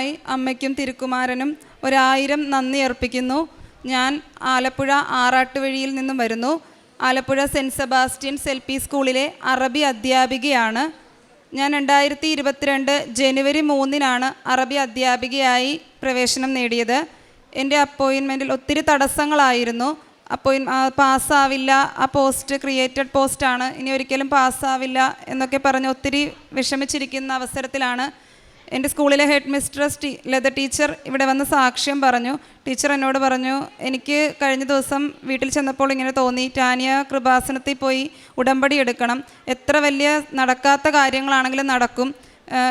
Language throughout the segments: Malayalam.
ആദ്യമായി അമ്മയ്ക്കും തിരുക്കുമാരനും ഒരായിരം നന്ദി അർപ്പിക്കുന്നു. ഞാൻ ആലപ്പുഴ ആറാട്ടുവഴിയിൽ നിന്നും വരുന്നു. Alappuzha saint Sebastian L P സ്കൂളിലെ അറബി അധ്യാപികയാണ്. ഞാൻ രണ്ടായിരത്തി ഇരുപത്തിരണ്ട് ജനുവരി മൂന്നിനാണ് അറബി അധ്യാപികയായി പ്രവേശനം നേടിയത്. എന്റെ അപ്പോയിൻമെന്റിൽ ഒത്തിരി തടസ്സങ്ങളായിരുന്നു. അപ്പോയിൻ പാസ്സാവില്ല. ആ പോസ്റ്റ് ക്രിയേറ്റഡ് പോസ്റ്റാണ്. ഇനി ഒരിക്കലും പാസ്സാവില്ല എന്നൊക്കെ പറഞ്ഞ് ഒത്തിരി വിഷമിച്ചിരിക്കുന്ന അവസരത്തിലാണ് എന്റെ സ്കൂളിലെ head mistress T Latha teacher ഇവിടെ വന്ന് സാക്ഷ്യം പറഞ്ഞു. ടീച്ചർ എന്നോട് പറഞ്ഞു എനിക്ക് കഴിഞ്ഞ ദിവസം വീട്ടിൽ ചെന്നപ്പോൾ ഇങ്ങനെ തോന്നി ടാനിയ കൃപാസനത്തിൽ പോയി ഉടമ്പടി എടുക്കണം. എത്ര വലിയ നടക്കാത്ത കാര്യങ്ങളാണെങ്കിലും നടക്കും.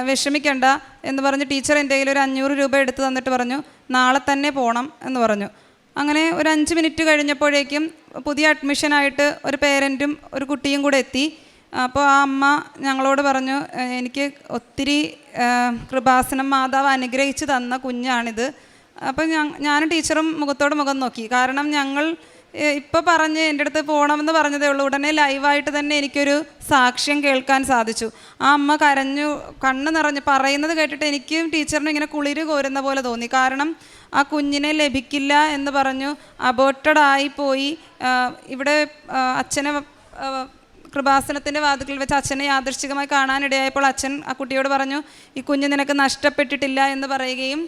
വിഷമിക്കണ്ട എന്ന് പറഞ്ഞ് ടീച്ചർ എന്റെ കയ്യിൽ ഒരു അഞ്ഞൂറ് രൂപ എടുത്ത് തന്നിട്ട് പറഞ്ഞു നാളെ തന്നെ പോകണം എന്ന് പറഞ്ഞു. അങ്ങനെ ഒരു അഞ്ച് മിനിറ്റ് കഴിഞ്ഞപ്പോഴേക്കും പുതിയ അഡ്മിഷനായിട്ട് ഒരു പേരന്റും ഒരു കുട്ടിയും കൂടെ എത്തി. അപ്പോൾ ആ അമ്മ ഞങ്ങളോട് പറഞ്ഞു എനിക്ക് ഒത്തിരി കൃപാസനം മാതാവ് അനുഗ്രഹിച്ച് തന്ന കുഞ്ഞാണിത്. അപ്പോൾ ഞാൻ ടീച്ചറും മുഖത്തോട് മുഖം നോക്കി. കാരണം ഞങ്ങൾ ഇപ്പോൾ പറഞ്ഞ് എന്റെ അടുത്ത് പോകണമെന്ന് പറഞ്ഞതേ ഉള്ളൂ. ഉടനെ ലൈവായിട്ട് തന്നെ എനിക്കൊരു സാക്ഷ്യം കേൾക്കാൻ സാധിച്ചു. ആ അമ്മ കരഞ്ഞു കണ്ണ് നിറഞ്ഞു പറയുന്നത് കേട്ടിട്ട് എനിക്കും ടീച്ചറിനും ഇങ്ങനെ കുളിര് കോരുന്ന പോലെ തോന്നി. കാരണം ആ കുഞ്ഞിനെ ലഭിക്കില്ല എന്ന് പറഞ്ഞു അബോർട്ടഡ് ആയി പോയി ഇവിടെ അച്ഛനെ കൃപാസനത്തിന്റെ വാതുക്കൾ വെച്ച് അച്ഛനെ യാദൃശ്ചികമായി കാണാനിടയായപ്പോൾ അച്ഛൻ ആ കുട്ടിയോട് പറഞ്ഞു ഈ കുഞ്ഞ് നിനക്ക് നഷ്ടപ്പെട്ടിട്ടില്ല എന്ന് പറയുകയും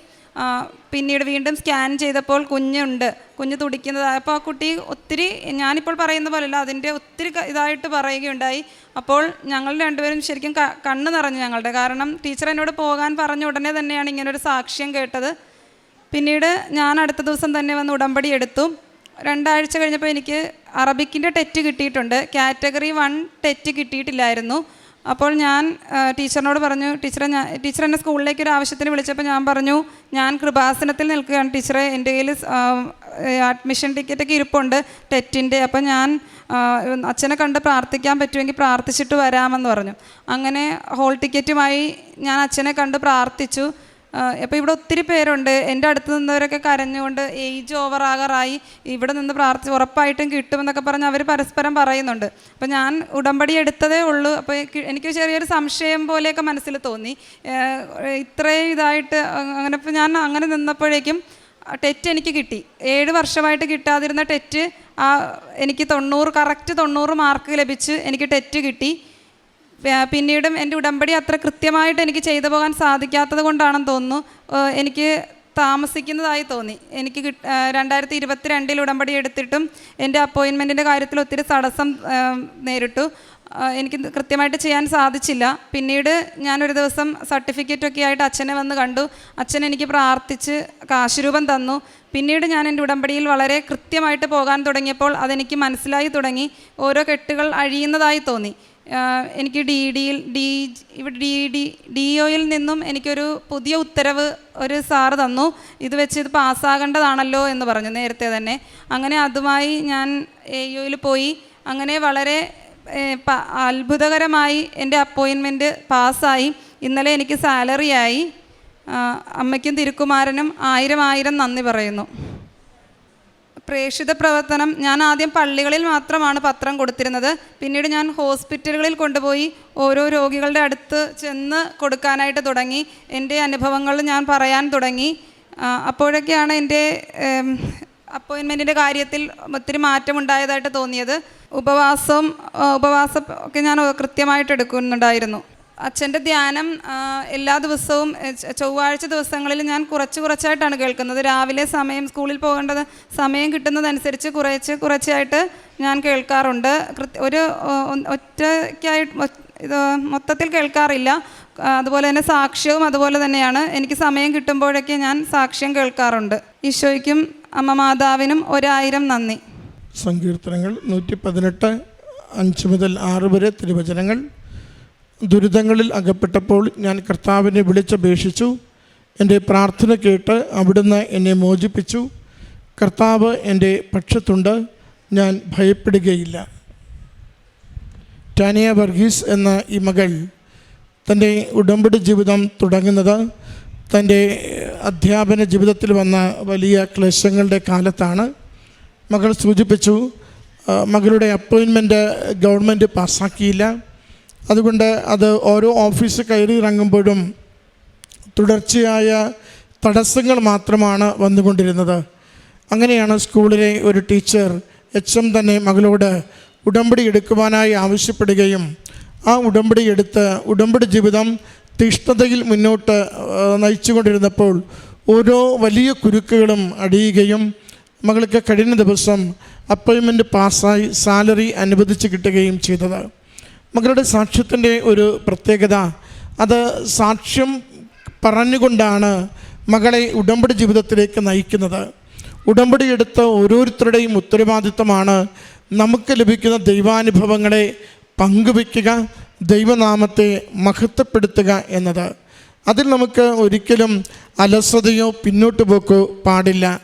പിന്നീട് വീണ്ടും സ്കാൻ ചെയ്തപ്പോൾ കുഞ്ഞുണ്ട് കുഞ്ഞ് തുടിക്കുന്നതായപ്പോൾ ആ കുട്ടി ഒത്തിരി ഞാനിപ്പോൾ പറയുന്ന പോലെയല്ല അതിന്റെ ഒത്തിരി ഇതായിട്ട് പറയുകയുണ്ടായി. അപ്പോൾ ഞങ്ങൾ രണ്ടുപേരും ശരിക്കും കണ്ണ് നിറഞ്ഞു ഞങ്ങളുടെ. കാരണം ടീച്ചർ എന്നോട് പോകാൻ പറഞ്ഞ ഉടനെ തന്നെയാണ് ഇങ്ങനൊരു സാക്ഷ്യം കേട്ടത്. പിന്നീട് ഞാൻ അടുത്ത ദിവസം തന്നെ വന്ന് ഉടമ്പടി എടുത്തു. രണ്ടാഴ്ച കഴിഞ്ഞപ്പോൾ എനിക്ക് അറബിക്കിന്റെ ടെറ്റ് കിട്ടിയിട്ടുണ്ട്. കാറ്റഗറി വൺ ടെറ്റ് കിട്ടിയിട്ടില്ലായിരുന്നു. അപ്പോൾ ഞാൻ ടീച്ചറിനോട് പറഞ്ഞു ടീച്ചറെ ഞാൻ ടീച്ചർ എന്നെ സ്കൂളിലേക്ക് ഒരു ആവശ്യത്തിന് വിളിച്ചപ്പോൾ ഞാൻ പറഞ്ഞു ഞാൻ കൃപാസനത്തിൽ നിൽക്കുകയാണ്. ടീച്ചറെ എന്റെ കയ്യിൽ അഡ്മിഷൻ ടിക്കറ്റൊക്കെ ഇരിപ്പുണ്ട് ടെറ്റിന്റെ. അപ്പോൾ ഞാൻ അച്ഛനെ കണ്ട് പ്രാർത്ഥിക്കാൻ പറ്റുമെങ്കിൽ പ്രാർത്ഥിച്ചിട്ട് വരാമെന്ന് പറഞ്ഞു. അങ്ങനെ ഹോൾ ടിക്കറ്റുമായി ഞാൻ അച്ഛനെ കണ്ട് പ്രാർത്ഥിച്ചു. അപ്പോൾ ഇവിടെ ഒത്തിരി പേരുണ്ട്. എന്റെ അടുത്ത് നിന്നവരൊക്കെ കരഞ്ഞുകൊണ്ട് ഏജ് ഓവർ ആകാറായി ഇവിടെ നിന്ന് പ്രാർത്ഥിച്ച് ഉറപ്പായിട്ടും കിട്ടുമെന്നൊക്കെ പറഞ്ഞ് അവർ പരസ്പരം പറയുന്നുണ്ട്. അപ്പോൾ ഞാൻ ഉടമ്പടി എടുത്തതേ ഉള്ളൂ. അപ്പോൾ എനിക്ക് ചെറിയൊരു സംശയം പോലെയൊക്കെ മനസ്സിൽ തോന്നി. ഇത്രയും ഇതായിട്ട് അങ്ങനെ ഇപ്പോൾ ഞാൻ അങ്ങനെ നിന്നപ്പോഴേക്കും ടെറ്റ് എനിക്ക് കിട്ടി. ഏഴ് വർഷമായിട്ട് കിട്ടാതിരുന്ന ടെറ്റ് ആ എനിക്ക് തൊണ്ണൂറ് കറക്റ്റ് തൊണ്ണൂറ് മാർക്ക് ലഭിച്ച് എനിക്ക് ടെറ്റ് കിട്ടി. പിന്നീടും എന്റെ ഉടമ്പടി അത്ര കൃത്യമായിട്ട് എനിക്ക് ചെയ്തു പോകാൻ സാധിക്കാത്തത് കൊണ്ടാണെന്ന് തോന്നുന്നു. എനിക്ക് താമസിക്കുന്നതായി തോന്നി. എനിക്ക് കിട്ട രണ്ടായിരത്തി ഇരുപത്തി രണ്ടിൽ ഉടമ്പടി എടുത്തിട്ടും എന്റെ അപ്പോയിൻമെന്റിന്റെ കാര്യത്തിൽ ഒത്തിരി തടസ്സം നേരിട്ടു. എനിക്ക് കൃത്യമായിട്ട് ചെയ്യാൻ സാധിച്ചില്ല. പിന്നീട് ഞാനൊരു ദിവസം സർട്ടിഫിക്കറ്റൊക്കെ ആയിട്ട് അച്ഛനെ വന്ന് കണ്ടു. അച്ഛൻ എനിക്ക് പ്രാർത്ഥിച്ച് കാശുരൂപം തന്നു. പിന്നീട് ഞാൻ എന്റെ ഉടമ്പടിയിൽ വളരെ കൃത്യമായിട്ട് പോകാൻ തുടങ്ങിയപ്പോൾ അതെനിക്ക് മനസ്സിലായി തുടങ്ങി. ഓരോ കെട്ടുകൾ അഴിയുന്നതായി തോന്നി. എനിക്ക് ഡി ഡിയിൽ ഡി ഇവിടെ ഡി ഡി ഡി ഒയിൽ നിന്നും എനിക്കൊരു പുതിയ ഉത്തരവ് ഒരു സാറ് തന്നു. ഇത് വെച്ച് ഇത് പാസ്സാകേണ്ടതാണല്ലോ എന്ന് പറഞ്ഞു നേരത്തെ തന്നെ. അങ്ങനെ അതുമായി ഞാൻ എ യുയിൽ പോയി. അങ്ങനെ വളരെ അത്ഭുതകരമായി എന്റെ അപ്പോയിൻമെന്റ് പാസ്സായി. ഇന്നലെ എനിക്ക് സാലറിയായി അമ്മയ്ക്കും തിരുക്കുമാരനും ആയിരം ആയിരം നന്ദി പറയുന്നു. പ്രേക്ഷിത പ്രവർത്തനം. ഞാൻ ആദ്യം പള്ളികളിൽ മാത്രമാണ് പത്രം കൊടുത്തിരുന്നത്. പിന്നീട് ഞാൻ ഹോസ്പിറ്റലുകളിൽ കൊണ്ടുപോയി ഓരോ രോഗികളുടെ അടുത്ത് ചെന്ന് കൊടുക്കാനായിട്ട് തുടങ്ങി. എന്റെ അനുഭവങ്ങൾ ഞാൻ പറയാൻ തുടങ്ങി. അപ്പോഴൊക്കെയാണ് എന്റെ അപ്പോയിൻമെന്റിന്റെ കാര്യത്തിൽ ഒത്തിരി മാറ്റമുണ്ടായതായിട്ട് തോന്നിയത്. ഉപവാസം ഉപവാസം ഒക്കെ ഞാൻ കൃത്യമായിട്ട് എടുക്കുന്നുണ്ടായിരുന്നു. അച്ഛന്റെ ധ്യാനം എല്ലാ ദിവസവും ചൊവ്വാഴ്ച ദിവസങ്ങളിൽ ഞാൻ കുറച്ച് കുറച്ചായിട്ടാണ് കേൾക്കുന്നത്. രാവിലെ സമയം സ്കൂളിൽ പോകേണ്ടത് സമയം കിട്ടുന്നതനുസരിച്ച് കുറച്ച് കുറച്ചായിട്ട് ഞാൻ കേൾക്കാറുണ്ട്. ഒരു ഒറ്റയ്ക്കായിട്ട് ഇത് മൊത്തത്തിൽ കേൾക്കാറില്ല. അതുപോലെ തന്നെ സാക്ഷ്യവും അതുപോലെ തന്നെയാണ്. എനിക്ക് സമയം കിട്ടുമ്പോഴൊക്കെ ഞാൻ സാക്ഷ്യം കേൾക്കാറുണ്ട്. ഈശോയ്ക്കും അമ്മ മാതാവിനും ഒരായിരം നന്ദി. സങ്കീർത്തനങ്ങൾ നൂറ്റി പതിനെട്ട് അഞ്ച് മുതൽ ആറ് വരെ തിരുവചനങ്ങൾ. ദുരിതങ്ങളിൽ അകപ്പെട്ടപ്പോൾ ഞാൻ കർത്താവിനെ വിളിച്ചപേക്ഷിച്ചു. എന്റെ പ്രാർത്ഥന കേട്ട് അവിടുന്ന് എന്നെ മോചിപ്പിച്ചു. കർത്താവ് എന്റെ പക്ഷത്തുണ്ട് ഞാൻ ഭയപ്പെടുകയില്ല. ടാനിയ വർഗീസ് എന്ന ഈ മകൾ തന്റെ ഉടമ്പടി ജീവിതം തുടങ്ങുന്നത് തന്റെ അധ്യാപന ജീവിതത്തിൽ വന്ന വലിയ ക്ലേശങ്ങളുടെ കാലത്താണ്. മകൾ സൂചിപ്പിച്ചു മകളുടെ അപ്പോയിൻമെന്റ് ഗവൺമെന്റ് പാസ്സാക്കിയില്ല. അതുകൊണ്ട് അത് ഓരോ ഓഫീസ് കയറി ഇറങ്ങുമ്പോഴും തുടർച്ചയായ തടസ്സങ്ങൾ മാത്രമാണ് വന്നുകൊണ്ടിരുന്നത്. അങ്ങനെയാണ് സ്കൂളിലെ ഒരു ടീച്ചർ എച്ച് എം തന്നെ മകളോട് ഉടമ്പടി എടുക്കുവാനായി ആവശ്യപ്പെടുകയും ആ ഉടമ്പടി എടുത്ത് ഉടമ്പടി ജീവിതം തീഷ്ണതയിൽ മുന്നോട്ട് നയിച്ചുകൊണ്ടിരുന്നപ്പോൾ ഓരോ വലിയ കുരുക്കുകളും അടിയുകയും മകൾക്ക് കഴിഞ്ഞ ദിവസം അപ്പോയിൻമെന്റ് പാസ്സായി സാലറി അനുവദിച്ച് കിട്ടുകയും ചെയ്തത്. മകളുടെ സാക്ഷ്യത്തിന്റെ ഒരു പ്രത്യേകത അത് സാക്ഷ്യം പറഞ്ഞുകൊണ്ടാണ് മകളെ ഉടമ്പടി ജീവിതത്തിലേക്ക് നയിക്കുന്നത്. ഉടമ്പടി എടുത്ത ഓരോരുത്തരുടെയും ഉത്തരവാദിത്തമാണ് നമുക്ക് ലഭിക്കുന്ന ദൈവാനുഭവങ്ങളെ പങ്കുവയ്ക്കുക ദൈവനാമത്തെ മഹത്വപ്പെടുത്തുക എന്നത്. അതിൽ നമുക്ക് ഒരിക്കലും അലസതയോ പിന്നോട്ട് പോക്കോ പാടില്ല.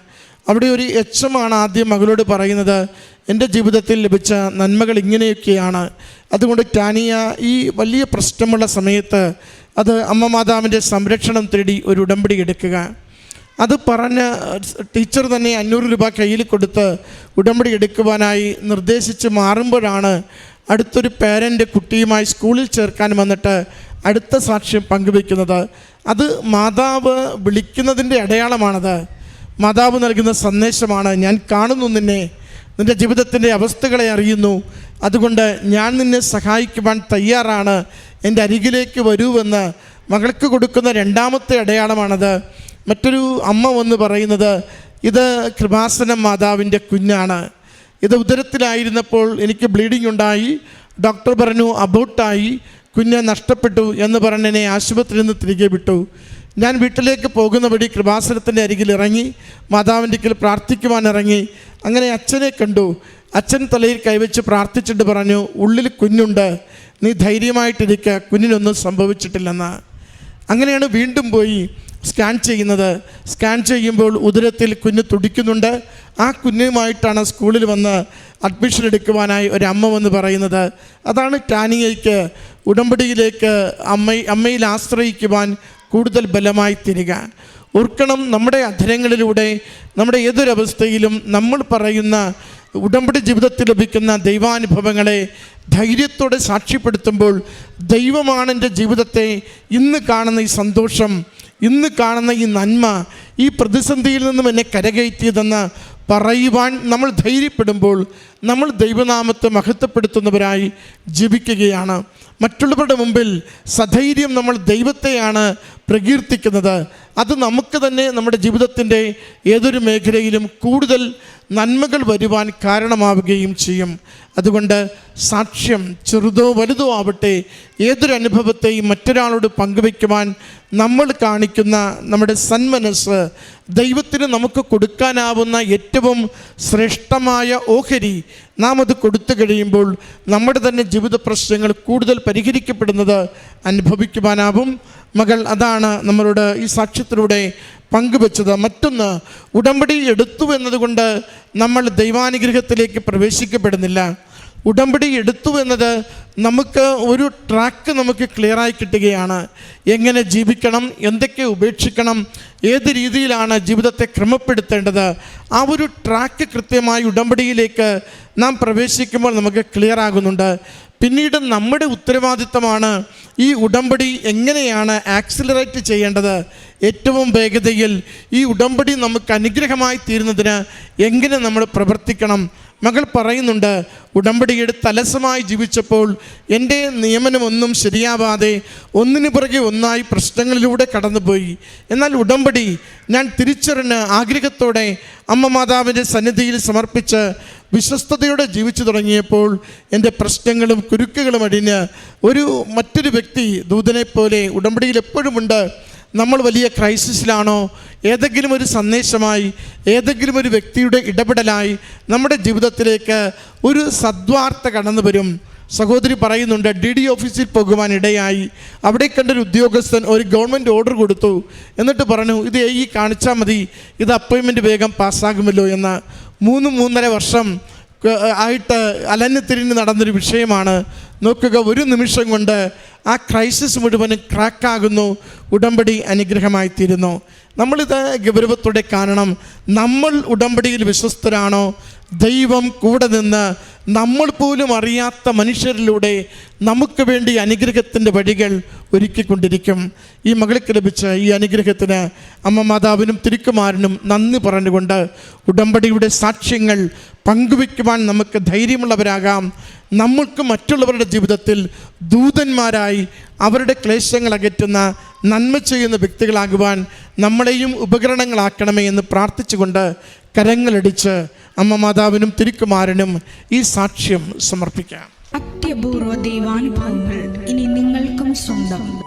അവിടെ ഒരു എച്ചമാണ് ആദ്യം മകളോട് പറയുന്നത് എന്റെ ജീവിതത്തിൽ ലഭിച്ച നന്മകൾ ഇങ്ങനെയൊക്കെയാണ്. അതുകൊണ്ട് ടാനിയ ഈ വലിയ പ്രശ്നമുള്ള സമയത്ത് അത് അമ്മ മാതാവിന്റെ സംരക്ഷണം തേടി ഒരു ഉടമ്പടി എടുക്കുക. അത് പറഞ്ഞ് ടീച്ചർ തന്നെ അഞ്ഞൂറ് രൂപ കയ്യിൽ കൊടുത്ത് ഉടമ്പടി എടുക്കുവാനായി നിർദ്ദേശിച്ച് മാറുമ്പോഴാണ് അടുത്തൊരു പേരന്റ് കുട്ടിയുമായി സ്കൂളിൽ ചേർക്കാൻ വന്നിട്ട് അടുത്ത സാക്ഷ്യം പങ്കുവയ്ക്കുന്നത്. അത് മാതാവ് വിളിക്കുന്നതിന്റെ അടയാളമാണത്. മാതാവ് നൽകുന്ന സന്ദേശമാണ് ഞാൻ കാണുന്നു നിന്നെ. നിന്റെ ജീവിതത്തിന്റെ അവസ്ഥകളെ അറിയുന്നു. അതുകൊണ്ട് ഞാൻ നിന്നെ സഹായിക്കുവാൻ തയ്യാറാണ്. എന്റെ അരികിലേക്ക് വരൂവെന്ന് മകൾക്ക് കൊടുക്കുന്ന രണ്ടാമത്തെ അടയാളമാണത്. മറ്റൊരു അമ്മ വന്ന് പറയുന്നത് ഇത് കൃപാസനം മാതാവിന്റെ കുഞ്ഞാണ്. ഇത് ഉദരത്തിലായിരുന്നപ്പോൾ എനിക്ക് ബ്ലീഡിംഗ് ഉണ്ടായി. ഡോക്ടർ പറഞ്ഞു അബോട്ടായി. കുഞ്ഞ് നഷ്ടപ്പെട്ടു എന്ന് പറഞ്ഞ് എന്നെ ആശുപത്രിയിൽ നിന്ന് തിരികെ വിട്ടു. ഞാൻ വീട്ടിലേക്ക് പോകുന്ന വഴി കൃപാസനത്തിന്റെ അരികിൽ ഇറങ്ങി മാതാവിന്റെ അടുക്കൽ പ്രാർത്ഥിക്കുവാൻ ഇറങ്ങി. അങ്ങനെ അച്ഛനെ കണ്ടു. അച്ഛൻ തലയിൽ കൈവച്ച് പ്രാർത്ഥിച്ചിട്ട് പറഞ്ഞു ഉള്ളിൽ കുഞ്ഞുണ്ട്. നീ ധൈര്യമായിട്ടിരിക്കുക കുഞ്ഞിനൊന്നും സംഭവിച്ചിട്ടില്ലെന്ന്. അങ്ങനെയാണ് വീണ്ടും പോയി സ്കാൻ ചെയ്യുന്നത്. സ്കാൻ ചെയ്യുമ്പോൾ ഉദരത്തിൽ കുഞ്ഞ് തുടിക്കുന്നുണ്ട്. ആ കുഞ്ഞുമായിട്ടാണ് സ്കൂളിൽ വന്ന് അഡ്മിഷൻ എടുക്കുവാനായി ഒരു വന്ന് പറയുന്നത്. അതാണ് ടാനിയയ്ക്ക് ഉടമ്പടിയിലേക്ക് അമ്മ അമ്മയിൽ ആശ്രയിക്കുവാൻ കൂടുതൽ ബലമായി തിരിക. ഓർക്കണം നമ്മുടെ അധരങ്ങളിലൂടെ നമ്മുടെ ഏതൊരവസ്ഥയിലും നമ്മൾ പറയുന്ന ഉടമ്പടി ജീവിതത്തിൽ ലഭിക്കുന്ന ദൈവാനുഭവങ്ങളെ ധൈര്യത്തോടെ സാക്ഷ്യപ്പെടുത്തുമ്പോൾ ദൈവമാണ് എന്റെ ജീവിതത്തെ ഇന്ന് കാണുന്ന ഈ സന്തോഷം ഇന്ന് കാണുന്ന ഈ നന്മ ഈ പ്രതിസന്ധിയിൽ നിന്നും എന്നെ കരകയറ്റിയതെന്ന് പറയുവാൻ നമ്മൾ ധൈര്യപ്പെടുമ്പോൾ നമ്മൾ ദൈവനാമത്തെ മഹത്വപ്പെടുത്തുന്നവരായി ജീവിക്കുകയാണ്. മറ്റുള്ളവരുടെ മുമ്പിൽ സധൈര്യം നമ്മൾ ദൈവത്തെയാണ് പ്രകീർത്തിക്കുന്നത്. അത് നമുക്ക് തന്നെ നമ്മുടെ ജീവിതത്തിന്റെ ഏതൊരു മേഖലയിലും കൂടുതൽ നന്മകൾ വരുവാൻ കാരണമാവുകയും ചെയ്യും. അതുകൊണ്ട് സാക്ഷ്യം ചെറുതോ വലുതോ ആവട്ടെ ഏതൊരു അനുഭവത്തെയും മറ്റൊരാളോട് പങ്കുവയ്ക്കുവാൻ നമ്മൾ കാണിക്കുന്ന നമ്മുടെ സന്മനസ് ദൈവത്തിന് നമുക്ക് കൊടുക്കാനാവുന്ന ഏറ്റവും ശ്രേഷ്ഠമായ ഓഹരി നാം അത് കൊടുത്തു കഴിയുമ്പോൾ നമ്മുടെ തന്നെ ജീവിത പ്രശ്നങ്ങൾ കൂടുതൽ പരിഹരിക്കപ്പെടുന്നത് അനുഭവിക്കുവാനാവും. മകൾ അതാണ് നമ്മളോട് ഈ സാക്ഷ്യത്തിലൂടെ പങ്കുവെച്ചത്. മറ്റൊന്ന് ഉടമ്പടി എടുത്തു എന്നതുകൊണ്ട് നമ്മൾ ദൈവാനുഗ്രഹത്തിലേക്ക് പ്രവേശിക്കപ്പെടുന്നില്ല. ഉടമ്പടി എടുത്തു എന്നത് നമുക്ക് ഒരു ട്രാക്ക് നമുക്ക് ക്ലിയറായി കിട്ടുകയാണ്. എങ്ങനെ ജീവിക്കണം എന്തൊക്കെ ഉപേക്ഷിക്കണം ഏത് രീതിയിലാണ് ജീവിതത്തെ ക്രമപ്പെടുത്തേണ്ടത് ആ ഒരു ട്രാക്ക് കൃത്യമായി ഉടമ്പടിയിലേക്ക് നാം പ്രവേശിക്കുമ്പോൾ നമുക്ക് ക്ലിയർ ആകുന്നുണ്ട്. പിന്നീട് നമ്മുടെ ഉത്തരവാദിത്തമാണ് ഈ ഉടമ്പടി എങ്ങനെയാണ് ആക്സിലറേറ്റ് ചെയ്യേണ്ടത്. ഏറ്റവും വേഗതയിൽ ഈ ഉടമ്പടി നമുക്ക് അനുഗ്രഹമായി തീരുന്നതിന് എങ്ങനെ നമ്മൾ പ്രവർത്തിക്കണം മകൾ പറയുന്നുണ്ട് ഉടമ്പടിയുടെ തലസമായി ജീവിച്ചപ്പോൾ എന്റെ നിയമനമൊന്നും ശരിയാവാതെ ഒന്നിനു പുറകെ ഒന്നായി പ്രശ്നങ്ങളിലൂടെ കടന്നുപോയി. എന്നാൽ ഉടമ്പടി ഞാൻ തിരിച്ചറിഞ്ഞ് ആഗ്രഹത്തോടെ അമ്മ മാതാവിന്റെ സന്നിധിയിൽ സമർപ്പിച്ച് വിശ്വസ്തയോടെ ജീവിച്ചു തുടങ്ങിയപ്പോൾ എന്റെ പ്രശ്നങ്ങളും കുരുക്കുകളും അടിഞ്ഞ് ഒരു മറ്റൊരു വ്യക്തി ദൂതനെപ്പോലെ പോലെ ഉടമ്പടിയിൽ എപ്പോഴുമുണ്ട് നമ്മൾ വലിയ ക്രൈസിസിലാണോ? ഏതെങ്കിലും ഒരു സന്ദേശമായി ഏതെങ്കിലും ഒരു വ്യക്തിയുടെ ഇടപെടലായി നമ്മുടെ ജീവിതത്തിലേക്ക് ഒരു സദ്വാർത്ത കടന്നു വരും. സഹോദരി പറയുന്നുണ്ട് ഡി ഡി ഓഫീസിൽ പോകുവാൻ ഇടയായി. അവിടെ കണ്ടൊരു ഉദ്യോഗസ്ഥൻ ഒരു ഗവൺമെന്റ് ഓർഡർ കൊടുത്തു. എന്നിട്ട് പറഞ്ഞു ഇത് ഈ കാണിച്ചാൽ മതി. ഇത് അപ്പോയിൻമെന്റ് വേഗം പാസ്സാകുമല്ലോ എന്ന്. മൂന്ന് മൂന്നര വർഷം ആയിട്ട് അലഞ്ഞു തിരിഞ്ഞ് നടന്നൊരു വിഷയമാണ്. നോക്കുക ഒരു നിമിഷം കൊണ്ട് ആ ക്രൈസിസ് മുഴുവനും ക്രാക്കാകുന്നു ഉടമ്പടി അനുഗ്രഹമായി തീരുന്നു നമ്മളിത് ഗൗരവത്തോടെ കാണണം നമ്മൾ ഉടമ്പടിയിൽ വിശ്വസ്തരാണോ? ദൈവം കൂടെ നിന്ന് നമ്മൾ പോലും അറിയാത്ത മനുഷ്യരിലൂടെ നമുക്ക് വേണ്ടി അനുഗ്രഹത്തിന്റെ വഴികൾ ഒരുക്കിക്കൊണ്ടിരിക്കും. ഈ മകൾക്ക് ലഭിച്ച ഈ അനുഗ്രഹത്തിന് അമ്മ മാതാവിനും തിരുക്കുമാരനും നന്ദി പറഞ്ഞുകൊണ്ട് ഉടമ്പടിയുടെ സാക്ഷ്യങ്ങൾ പങ്കുവയ്ക്കുവാൻ നമുക്ക് ധൈര്യമുള്ളവരാകാം. നമ്മൾക്ക് മറ്റുള്ളവരുടെ ജീവിതത്തിൽ ദൂതന്മാരായി അവരുടെ ക്ലേശങ്ങൾ അകറ്റുന്ന നന്മ ചെയ്യുന്ന വ്യക്തികളാകുവാൻ നമ്മളെയും ഉപകരണങ്ങളാക്കണമേ എന്ന് പ്രാർത്ഥിച്ചുകൊണ്ട് കരങ്ങളടിച്ച് അമ്മ മാതാവിനും തിരുക്കുമാരനും ഈ സാക്ഷ്യം സമർപ്പിക്കാം. അത്യപൂർവ ദൈവാനുഭവങ്ങൾ ഇനി നിങ്ങൾക്കും സ്വന്തം.